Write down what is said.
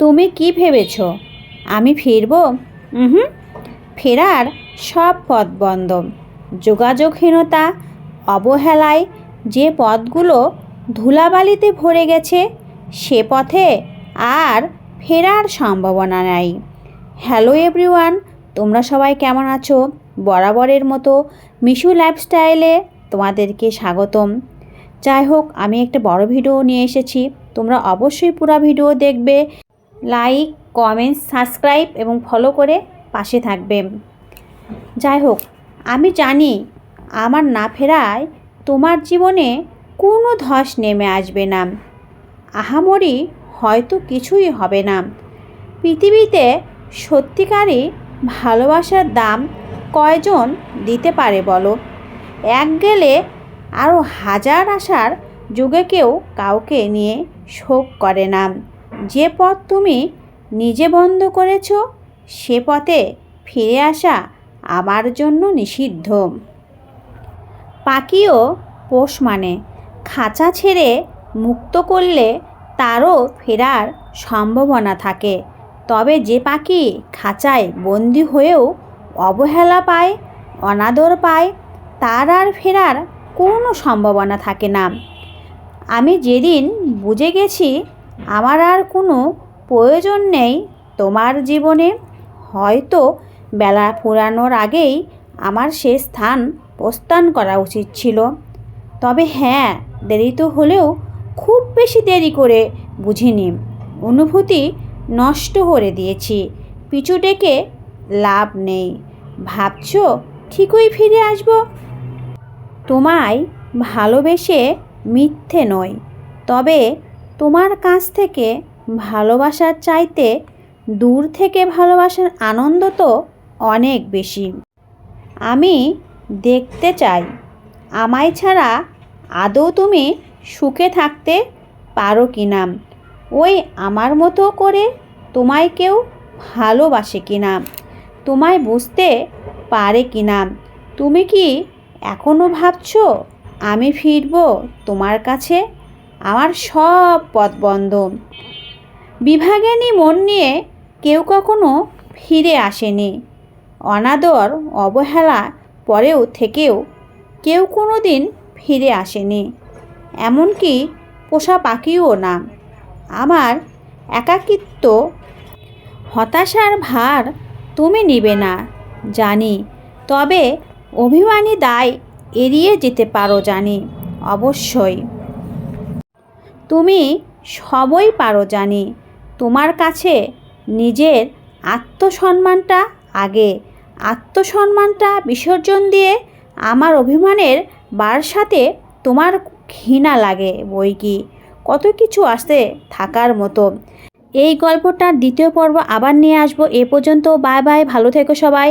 তুমি কি ভেবেছ? আমি ফিরব? হুম ফেরার সব পথ বন্ধ। যোগাযোগহীনতা অবহেলায় যে পথগুলো ধুলাবালিতে ভরে গেছে সে পথে আর ফেরার সম্ভাবনা নাই। হ্যালো এভরিওয়ান তোমরা সবাই কেমন আছো? বরাবরের মতো মিশু লাইফস্টাইলে তোমাদেরকে স্বাগতম। যাই হোক আমি একটা বড় ভিডিও নিয়ে এসেছি। তোমরা অবশ্যই পুরো ভিডিও দেখবে। লাইক কমেন্ট সাবস্ক্রাইব এবং ফলো করে পাশে থাকবে। যাই হোক আমি জানি আমার না ফেরায় তোমার জীবনে কোনো ধস নেমে আসবে না। আহামরি হয়তো কিছুই হবে না। পৃথিবীতে সত্যিকারই ভালোবাসার দাম কয়জন দিতে পারে বলো? এক গেলে আরও হাজার আসার যুগে কেউ কাউকে নিয়ে শোক করে না। যে পথ তুমি নিজে বন্ধ করেছ, সে পথে ফিরে আসা আমার জন্য নিষিদ্ধ। পাখিও পোষ মানে খাঁচা ছেড়ে মুক্ত করলে তারও ফেরার সম্ভাবনা থাকে। তবে যে পাখি খাঁচায় বন্দি হয়েও অবহেলা পায়, অনাদর পায়, তার আর ফেরার কোনো সম্ভাবনা থাকে না। আমি যেদিন বুঝে গেছি আমার আর কোনো প্রয়োজন নেই তোমার জীবনে। হয়তো বেলা ফুরানোর আগেই আমার সে স্থান প্রস্থান করা উচিত ছিল। তবে হ্যাঁ দেরি তো হলেও খুব বেশি দেরি করে বুঝিনি। অনুভূতি নষ্ট করে দিয়েছি। পিছু ডেকে লাভ নেই। ভাবছ ঠিকই ফিরে আসব? তোমায় ভালোবেসে মিথ্যে নয়। তবে তোমার কাছ থেকে ভালোবাসার চাইতে দূর থেকে ভালোবাসার আনন্দ তো অনেক বেশি। আমি দেখতে চাই। আমায় ছাড়া আদৌ তুমি সুখে থাকতে পারো কি না ওই আমার মতো করে তোমায় কেউ ভালোবাসে কি না তোমায় বুঝতে পারে কি না তুমি কি এখনও ভাবছ আমি ফিরব তোমার কাছে? আমার সব পথ বন্ধ। বিভাগেনি মন নিয়ে কেউ কখনো ফিরে আসেনি। অনাদর, অবহেলা পরেও থেকেও কেউ কোনো দিন ফিরে আসেনি। এমনকি পোষা পাখিও না। আমার একাকিত্ব, হতাশার ভার তুমি নিবে না, জানি। তবে অভিমানী দায় এড়িয়ে যেতে পারো জানি, অবশ্যই। তুমি সবই পারো জানি। তোমার কাছে নিজের আত্মসম্মানটা আগে। আত্মসম্মানটা বিসর্জন দিয়ে আমার অভিমানের বার সাথে তোমার ঘৃণা লাগে বই কি? কত কিছু আসতে থাকার মতো। এই গল্পটার দ্বিতীয় পর্ব আবার নিয়ে আসব। এ পর্যন্ত বাই বাই, ভালো থেকো সবাই।